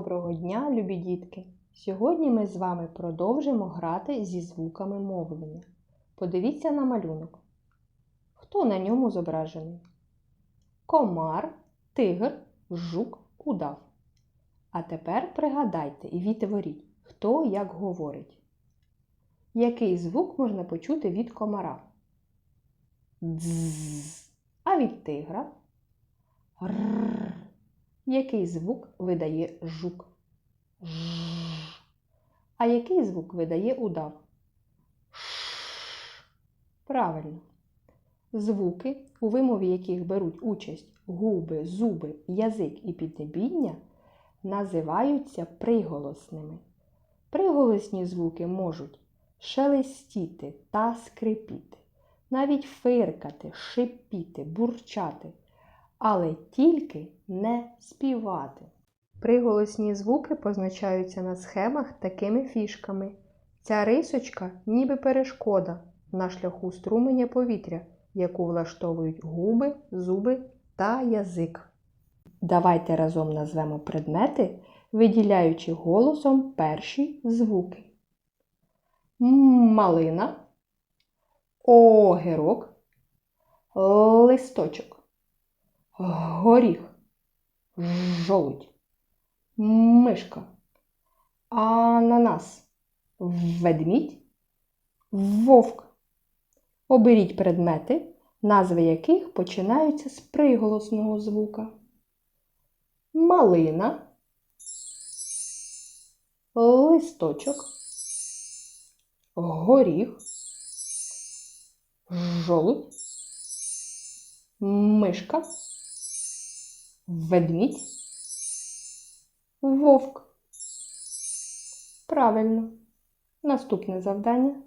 Доброго дня, любі дітки! Сьогодні ми з вами продовжимо грати зі звуками мовлення. Подивіться на малюнок. Хто на ньому зображений? Комар, тигр, жук, удав. А тепер пригадайте і відтворіть, хто як говорить. Який звук можна почути від комара? Дз. А від тигра? Рррр. Який звук видає жук? А який звук видає удав? Правильно. Звуки, у вимові яких беруть участь губи, зуби, язик і піднебіння, називаються приголосними. Приголосні звуки можуть шелестіти та скрипіти, навіть фиркати, шипіти, бурчати але тільки не співати. Приголосні звуки позначаються на схемах такими фішками. Ця рисочка ніби перешкода на шляху струменя повітря, яку влаштовують губи, зуби та язик. Давайте разом назвемо предмети, виділяючи голосом перші звуки. Малина, огірок, листочок горіх, жолудь, мишка, ананас, ведмідь, вовк. Оберіть предмети, назви яких починаються з приголосного звука. Малина, листочок, горіх, жолудь, мишка ведмідь, вовк. Правильно. Наступне завдання.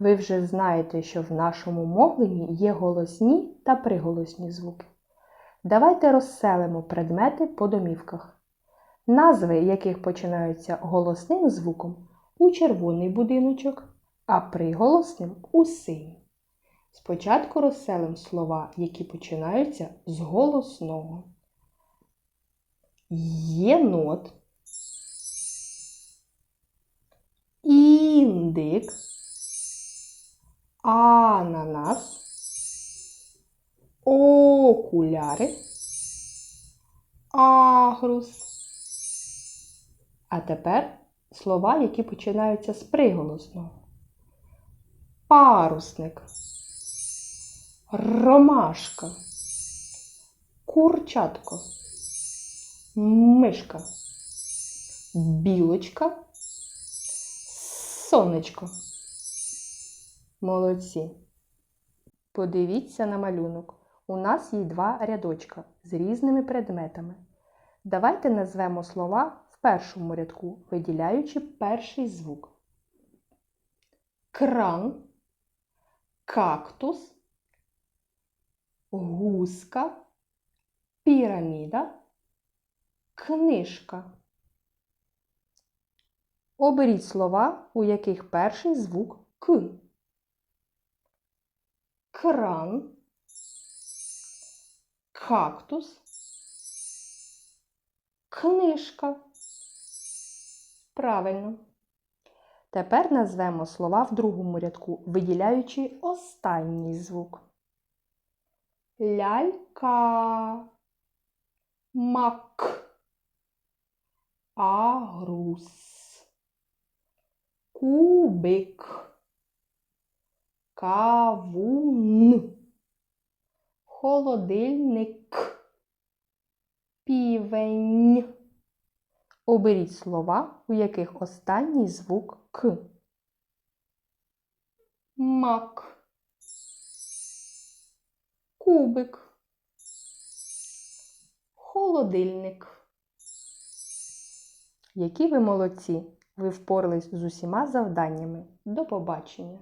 Ви вже знаєте, що в нашому мовленні є голосні та приголосні звуки. Давайте розселимо предмети по домівках, назви яких починаються голосним звуком у червоний будиночок, а приголосним у синій. Спочатку розселимо слова, які починаються з голосного єнот, індик, ананас, окуляри, агрус. А тепер слова, які починаються з приголосного. Парусник, ромашка, курчатко мишка, білочка, сонечко. Молодці. Подивіться на малюнок. У нас є два рядочка з різними предметами. Давайте назвемо слова в першому рядку, виділяючи перший звук. Кран, кактус, гуска, піраміда книжка. Оберіть слова, у яких перший звук К. Кран, кактус, книжка. Правильно. Тепер назвемо слова в другому рядку, виділяючи останній звук. Лялька, мак агрус, кубик, кавун, холодильник, півень. Оберіть слова, у яких останній звук К. Мак, кубик, холодильник. Які ви молодці! Ви впорались з усіма завданнями. До побачення!